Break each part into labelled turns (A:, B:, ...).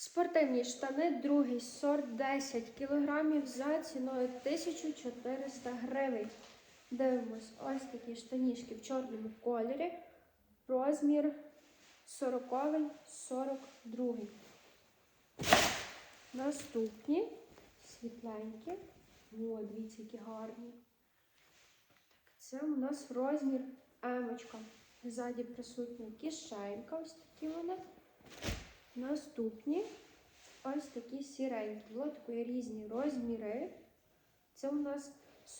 A: Спортивні штани, другий сорт 10 кг за ціною 1400 гривень. Дивимось, ось такі штанішки в чорному кольорі. Розмір 40 42 Наступні світленькі. О, дивіться, які гарні. Так, це у нас розмір емочка. Ззаді присутня кишенька, ось такі вони. Наступні ось такі сіренькі. Лотку різні розміри. Це у нас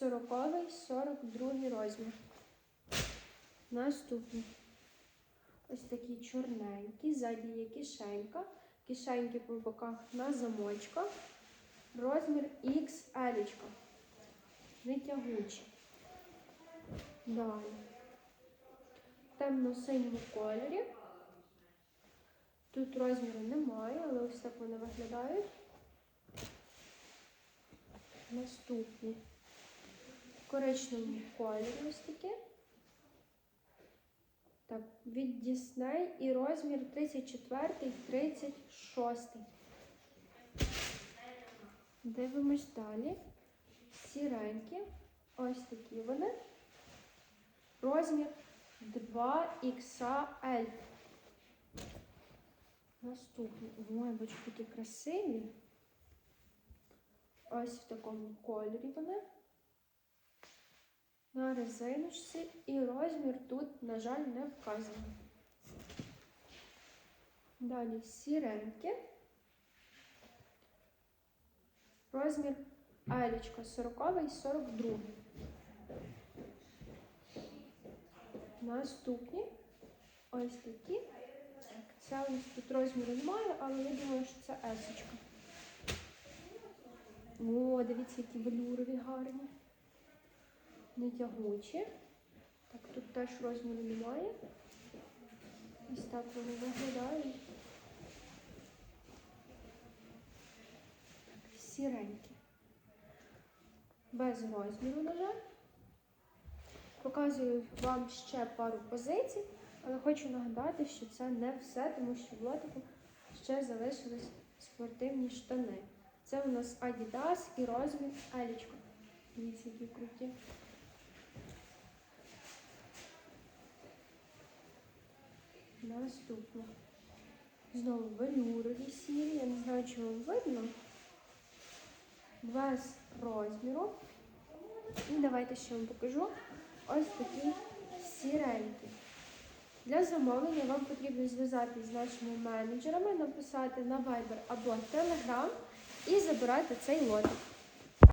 A: 40-й, 42 розмір. Наступні ось такі чорненькі, ззаді є кишенька. Кишеньки по боках на замочках. Розмір XL. Не тягучі. Далі. Темно-синьому кольорі. Тут розміру немає, але ось так вони виглядають. Наступні. В коричневому кольорі ось такі. Так, від Disney і розмір 34 36. Дивимось далі. Сіренькі. Ось такі вони. Розмір 2XL. Наступні. Ой, бачу, такі красиві. Ось в такому кольорі вони. На резиночці і розмір тут, на жаль, не вказаний. Далі сіренькі. Розмір Елічка 40 і 42. Наступні ось такі. Це у нас тут розміру немає, але я думаю, що це есочка. О, дивіться, які велюрові гарні. Не тягучі. Так, тут теж розміру немає. Ось так вони виглядають. Сіренькі. Без розміру, на жаль. Показую вам ще пару позицій, але хочу нагадати, що це не все, тому що в лотику ще залишились спортивні штани. Це у нас Adidas і розмір Елічка. Дивіться, які круті. Наступно. Знову велюрові сірі. Я не знаю, чи вам видно. Без розміру. І давайте ще вам покажу ось такі сіренькі. Для замовлення вам потрібно зв'язатися з нашими менеджерами, написати на Viber або Telegram і забирати цей лотик.